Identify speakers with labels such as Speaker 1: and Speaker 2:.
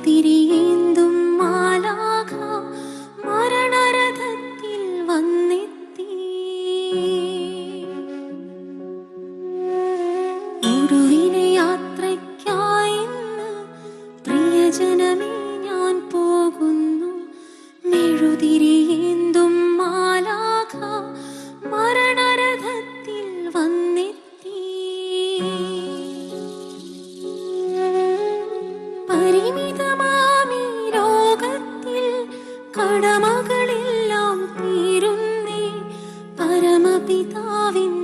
Speaker 1: കുതിരിയേന്തും മാലാഖ മരണരഥത്തിൽ വന്നെത്തി. ഗുരുവിനെ യാത്രയ്ക്കായി പ്രിയജനമേ ഞാൻ പോകുന്നു. മെഴുതിരിയേന്തും മാലാഖ മരണരഥത്തിൽ വന്നെത്തി. പരിമേ കടമകളെല്ലാം തീരുന്നേ പരമപിതാവിൻ